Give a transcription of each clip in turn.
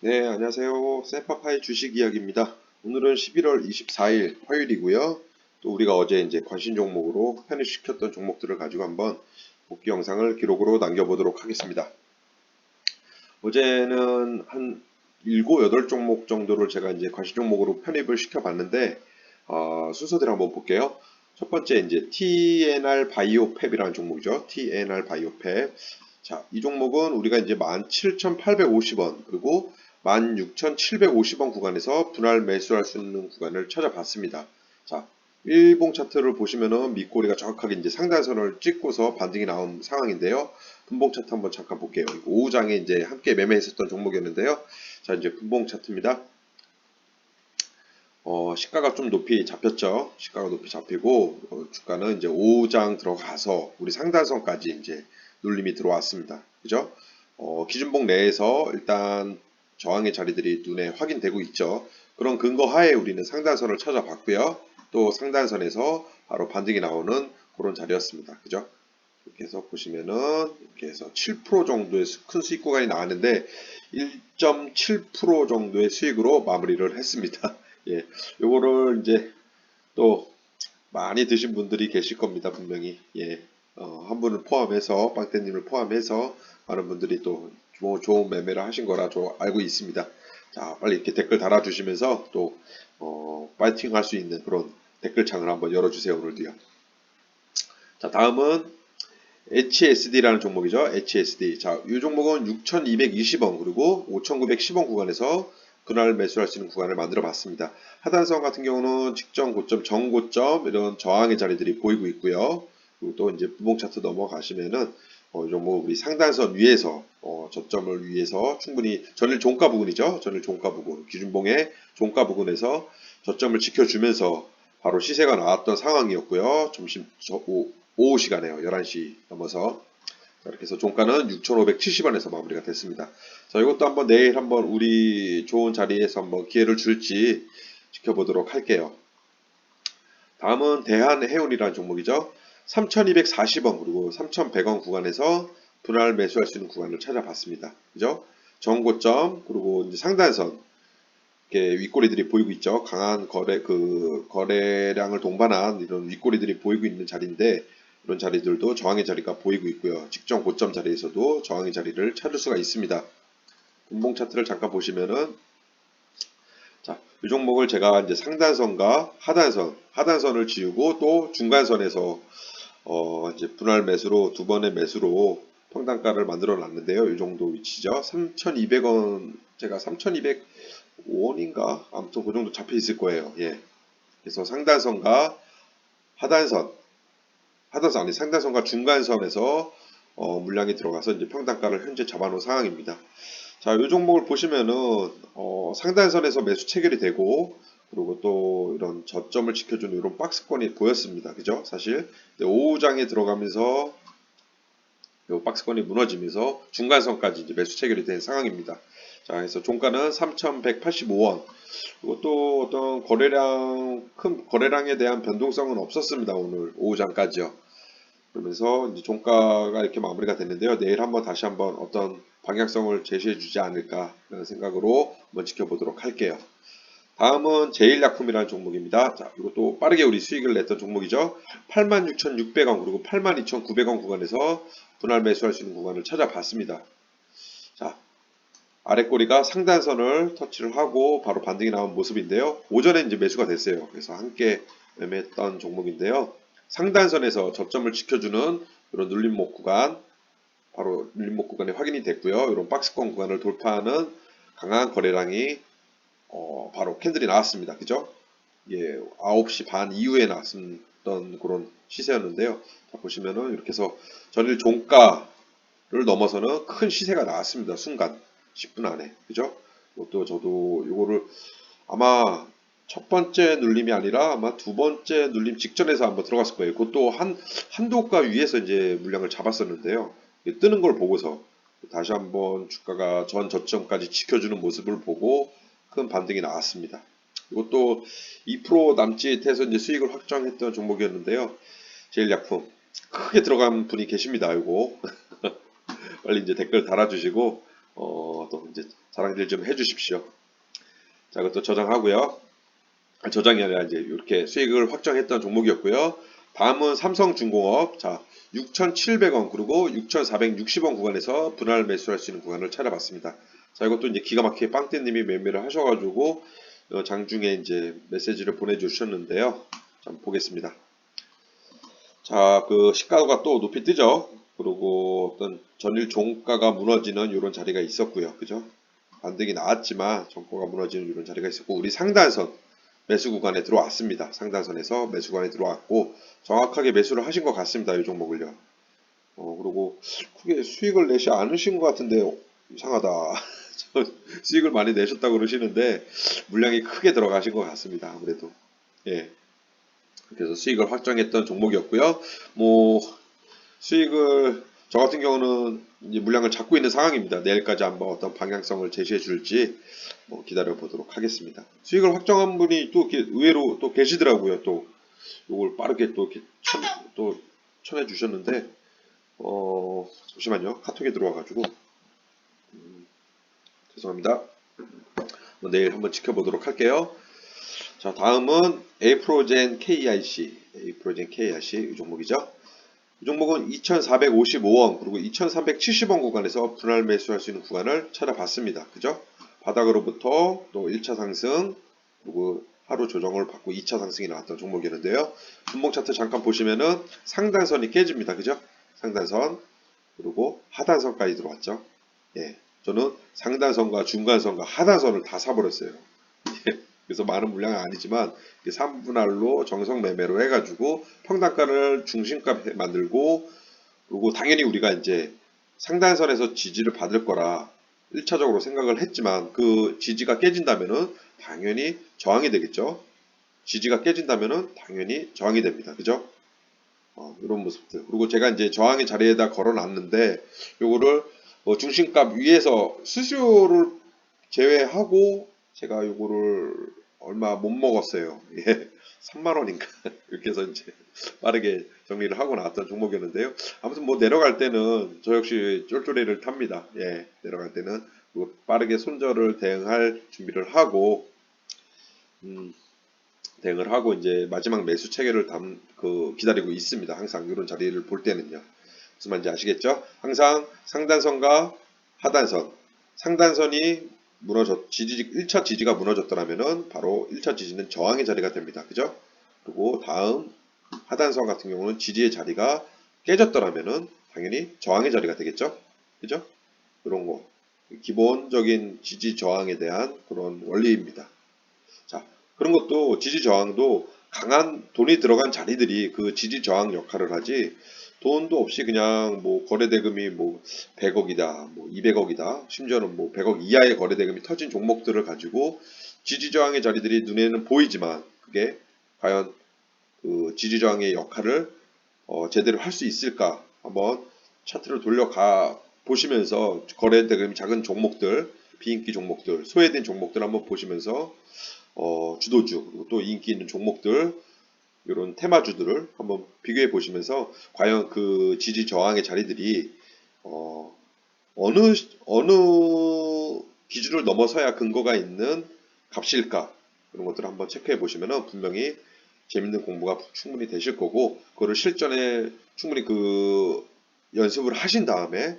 네, 안녕하세요. 세파파의 주식 이야기입니다. 오늘은 11월 24일 화요일이고요. 또 우리가 어제 이제 관심 종목으로 편입시켰던 종목들을 가지고 한번 복귀 영상을 기록으로 남겨보도록 하겠습니다. 어제는 한 7, 8종목 정도를 제가 이제 관심 종목으로 편입을 시켜봤는데, 어, 순서대로 한번 볼게요. 첫 번째 이제 TNR 바이오팹이라는 종목이죠. TNR 바이오팹. 자, 이 종목은 우리가 이제 17,850원 그리고 16,750원 구간에서 분할 매수할 수 있는 구간을 찾아봤습니다. 자, 일봉 차트를 보시면은 밑꼬리가 정확하게 이제 상단선을 찍고서 반등이 나온 상황인데요. 분봉 차트 한번 잠깐 볼게요. 오후장에 이제 함께 매매했었던 종목이었는데요. 자, 이제 분봉 차트입니다. 어, 시가가 좀 높이 잡혔죠. 시가가 높이 잡히고 어, 주가는 이제 오후장 들어가서 우리 상단선까지 이제 눌림이 들어왔습니다. 그죠? 어, 기준봉 내에서 일단 저항의 자리들이 눈에 확인되고 있죠. 그런 근거 하에 우리는 상단선을 찾아봤고요. 또 상단선에서 바로 반등이 나오는 그런 자리였습니다. 그죠? 이렇게 해서 보시면은 이렇게 해서 7% 정도의 수- 큰 수익 구간이 나왔는데 1.7% 정도의 수익으로 마무리를 했습니다. 예, 요거를 이제 또 많이 드신 분들이 계실 겁니다. 분명히. 예, 어, 한 분을 포함해서 빵태님을 포함해서 많은 분들이 또 조- 좋은 매매를 하신 거라 저 알고 있습니다. 자, 빨리 이렇게 댓글 달아주시면서 또 어, 파이팅 할 수 있는 그런 댓글창을 한번 열어주세요 오늘도요. 자, 다음은 HSD라는 종목이죠. HSD. 자, 이 종목은 6,220원 그리고 5,910원 구간에서 그날 매수할 수 있는 구간을 만들어 봤습니다. 하단선 같은 경우는 직전 고점, 정고점 이런 저항의 자리들이 보이고 있고요. 그리고 또 이제 부봉 차트 넘어가시면은 어, 이 종목 우리 상단선 위에서 어, 저점을 위해서 충분히 전일 종가 부근이죠. 전일 종가 부근, 기준봉의 종가 부근에서 저점을 지켜주면서 바로 시세가 나왔던 상황이었고요. 점심 저, 오, 오후 시간에요. 11시 넘어서 자, 이렇게 해서 종가는 6,570원에서 마무리가 됐습니다. 자, 이것도 한번 내일 한번 우리 좋은 자리에서 한번 기회를 줄지 지켜보도록 할게요. 다음은 대한해운이라는 종목이죠. 3,240원 그리고 3,100원 구간에서 분할 매수할 수 있는 구간을 찾아봤습니다. 그죠? 정고점 그리고 이제 상단선 이렇게 윗꼬리들이 보이고 있죠. 강한 거래 그 거래량을 동반한 이런 윗꼬리들이 보이고 있는 자리인데 이런 자리들도 저항의 자리가 보이고 있고요. 직전 고점 자리에서도 저항의 자리를 찾을 수가 있습니다. 분봉 차트를 잠깐 보시면은 자, 이 종목을 제가 이제 상단선과 하단선, 하단선을 지우고 또 중간선에서 어, 이제 분할 매수로 두 번의 매수로 평단가를 만들어 놨는데요. 이 정도 위치죠. 3,200원 제가 3,205원인가 아무튼 그 정도 잡혀 있을 거예요. 예. 그래서 상단선과 하단선, 하단선 아니 상단선과 중간선에서 어, 물량이 들어가서 이제 평단가를 현재 잡아놓은 상황입니다. 자, 이 종목을 보시면은 어, 상단선에서 매수 체결이 되고 그리고 또 이런 저점을 지켜주는 이런 박스권이 보였습니다. 그죠? 사실 오후장에 들어가면서 이 박스권이 무너지면서 중간선까지 이제 매수 체결이 된 상황입니다. 자, 그래서 종가는 3,185원. 그리고 또 어떤 거래량 큰 거래량에 대한 변동성은 없었습니다. 오늘 오후장까지요. 그러면서 이제 종가가 이렇게 마무리가 됐는데요. 내일 한번 다시 한번 어떤 방향성을 제시해 주지 않을까 라는 생각으로 한번 지켜보도록 할게요. 다음은 제일약품이라는 종목입니다. 자, 이것도 빠르게 우리 수익을 냈던 종목이죠. 86,600원 그리고 82,900원 구간에서 분할 매수할 수 있는 구간을 찾아봤습니다. 자, 아래 꼬리가 상단선을 터치를 하고 바로 반등이 나온 모습인데요. 오전에 이제 매수가 됐어요. 그래서 함께 매매했던 종목인데요. 상단선에서 저점을 지켜주는 이런 눌림목 구간, 바로 눌림목 구간이 확인이 됐고요. 이런 박스권 구간을 돌파하는 강한 거래량이 어, 바로 캔들이 나왔습니다. 그죠? 예, 9시 반 이후에 나왔던 그런 시세였는데요. 자, 보시면은 이렇게 해서 전일 종가를 넘어서는 큰 시세가 나왔습니다. 순간 10분 안에. 그죠? 이것도 저도 이거를 아마 첫 번째 눌림이 아니라 아마 두 번째 눌림 직전에서 한번 들어갔을 거예요. 그것도 한 한도가 위에서 이제 물량을 잡았었는데요. 뜨는 걸 보고서 다시 한번 주가가 전 저점까지 지켜주는 모습을 보고 큰 반등이 나왔습니다. 이것도 2% 남짓해서 이제 수익을 확정했던 종목이었는데요. 제일약품 크게 들어간 분이 계십니다. 이거 빨리 이제 댓글 달아주시고 어, 또 이제 자랑들 좀 해주십시오. 자, 그것도 저장하고요. 아, 저장이 아니라 이제 이렇게 수익을 확정했던 종목이었고요. 다음은 삼성중공업. 자, 6,700원 그리고 6,460원 구간에서 분할 매수할 수 있는 구간을 찾아봤습니다. 자, 이것도 이제 기가 막히게 빵떼님이 매매를 하셔가지고 어, 장중에 이제 메시지를 보내주셨는데요. 자, 보겠습니다. 자, 그 시가가 또 높이 뜨죠. 그리고 어떤 전일 종가가 무너지는 이런 자리가 있었고요. 그죠? 반등이 나왔지만 종가가 무너지는 이런 자리가 있었고 우리 상단선 매수 구간에 들어왔습니다. 상단선에서 매수 구간에 들어왔고 정확하게 매수를 하신 것 같습니다. 이 종목을요. 어, 그리고 크게 수익을 내지 않으신 것 같은데 이상하다. 저 수익을 많이 내셨다고 그러시는데 물량이 크게 들어가신 것 같습니다. 아무래도 예. 그래서 수익을 확정했던 종목이었고요. 뭐 수익을 저 같은 경우는 물량을 잡고 있는 상황입니다. 내일까지 한번 어떤 방향성을 제시해 줄지 뭐 기다려 보도록 하겠습니다. 수익을 확정한 분이 또 의외로 또 계시더라고요. 또 이걸 빠르게 또 이렇게 천, 또 쳐내 주셨는데 어 잠시만요. 카톡에 들어와가지고 음, 죄송합니다. 뭐 내일 한번 지켜보도록 할게요. 자 다음은 에이프로젠 KIC 에이프로젠 KIC 이 종목이죠. 이 종목은 2,455원 그리고 2,370원 구간에서 분할 매수할 수 있는 구간을 찾아봤습니다. 그죠? 바닥으로부터 또 1차 상승 그리고 하루 조정을 받고 2차 상승이 나왔던 종목이었는데요. 분봉 차트 잠깐 보시면은 상단선이 깨집니다. 그죠? 상단선 그리고 하단선까지 들어왔죠. 예. 저는 상단선과 중간선과 하단선을 다 사버렸어요. 예. 그래서 많은 물량은 아니지만 3분할로 정성 매매로 해가지고 평단가를 중심값 만들고 그리고 당연히 우리가 이제 상단선에서 지지를 받을 거라 1차적으로 생각을 했지만 그 지지가 깨진다면은 당연히 저항이 되겠죠. 지지가 깨진다면은 당연히 저항이 됩니다. 그죠? 어, 이런 모습들. 그리고 제가 이제 저항의 자리에다 걸어 놨는데 요거를 뭐 중심값 위에서 수수료를 제외하고 제가 요거를 얼마 못 먹었어요. 예. 3만원인가. 이렇게 해서 이제 빠르게 정리를 하고 나왔던 종목이었는데요. 아무튼 뭐 내려갈 때는 저 역시 쫄쫄이를 탑니다. 예. 내려갈 때는 뭐 빠르게 손절을 대응할 준비를 하고, 음, 대응을 하고 이제 마지막 매수 체계를 담, 그, 기다리고 있습니다. 항상 이런 자리를 볼 때는요. 무슨 말인지 아시겠죠? 항상 상단선과 하단선, 상단선이 무너졌, 지지, 1차 지지가 무너졌더라면은 바로 1차 지지는 저항의 자리가 됩니다. 그죠? 그리고 다음 하단선 같은 경우는 지지의 자리가 깨졌더라면은 당연히 저항의 자리가 되겠죠? 그죠? 이런 거. 기본적인 지지 저항에 대한 그런 원리입니다. 자, 그런 것도 지지 저항도 강한 돈이 들어간 자리들이 그 지지 저항 역할을 하지 돈도 없이 그냥 뭐 거래대금이 뭐 100억이다, 뭐 200억이다, 심지어는 뭐 100억 이하의 거래대금이 터진 종목들을 가지고 지지저항의 자리들이 눈에는 보이지만 그게 과연 그 지지저항의 역할을 어 제대로 할 수 있을까 한번 차트를 돌려가 보시면서 거래대금이 작은 종목들, 비인기 종목들, 소외된 종목들 한번 보시면서 어 주도주 그리고 또 인기 있는 종목들 이런 테마주들을 한번 비교해 보시면서 과연 그 지지 저항의 자리들이 어, 어느 어느 기준을 넘어서야 근거가 있는 값일까? 그런 것들을 한번 체크해 보시면 분명히 재밌는 공부가 충분히 되실 거고 그거를 실전에 충분히 그 연습을 하신 다음에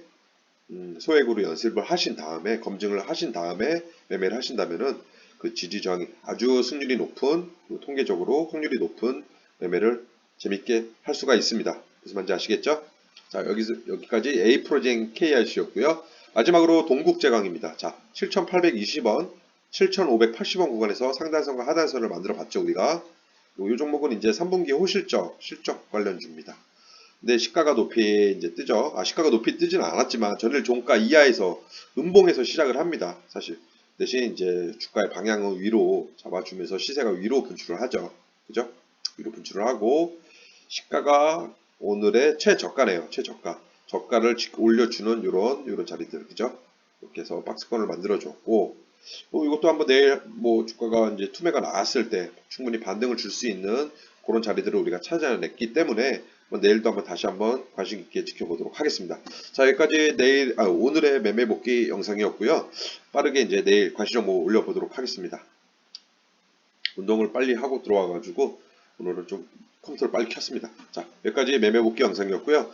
음, 소액으로 연습을 하신 다음에 검증을 하신 다음에 매매를 하신다면은 그 지지 저항이 아주 승률이 높은 통계적으로 확률이 높은 매매를 재밌게 할 수가 있습니다. 무슨 말인지 아시겠죠? 자, 여기서, 여기까지 A 프로젝 KRC였고요. 마지막으로 동국제강입니다. 자, 7,820원, 7,580원 구간에서 상단선과 하단선을 만들어 봤죠, 우리가. 이 종목은 이제 3분기 호실적, 실적 관련주입니다. 근데 시가가 높이 이제 뜨죠. 아, 시가가 높이 뜨지는 않았지만 전일 종가 이하에서 음봉에서 시작을 합니다. 사실. 대신 이제 주가의 방향은 위로 잡아주면서 시세가 위로 분출을 하죠. 그죠? 위로 분출을 하고 시가가 오늘의 최저가네요. 최저가. 저가를 올려주는 이런 이런 자리들 그죠? 이렇게 해서 박스권을 만들어줬고 뭐 이것도 한번 내일 뭐 주가가 이제 투매가 나왔을 때 충분히 반등을 줄 수 있는 그런 자리들을 우리가 찾아냈기 때문에 내일도 한번 다시 한번 관심 있게 지켜보도록 하겠습니다. 자 여기까지 내일 아, 오늘의 매매 복귀 영상이었고요. 빠르게 이제 내일 관심 정보 뭐 올려보도록 하겠습니다. 운동을 빨리 하고 들어와가지고 오늘은 좀 컴퓨터를 빨리 켰습니다. 자, 여기까지 매매 복귀 영상이었고요.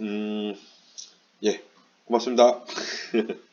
음, 예, 고맙습니다.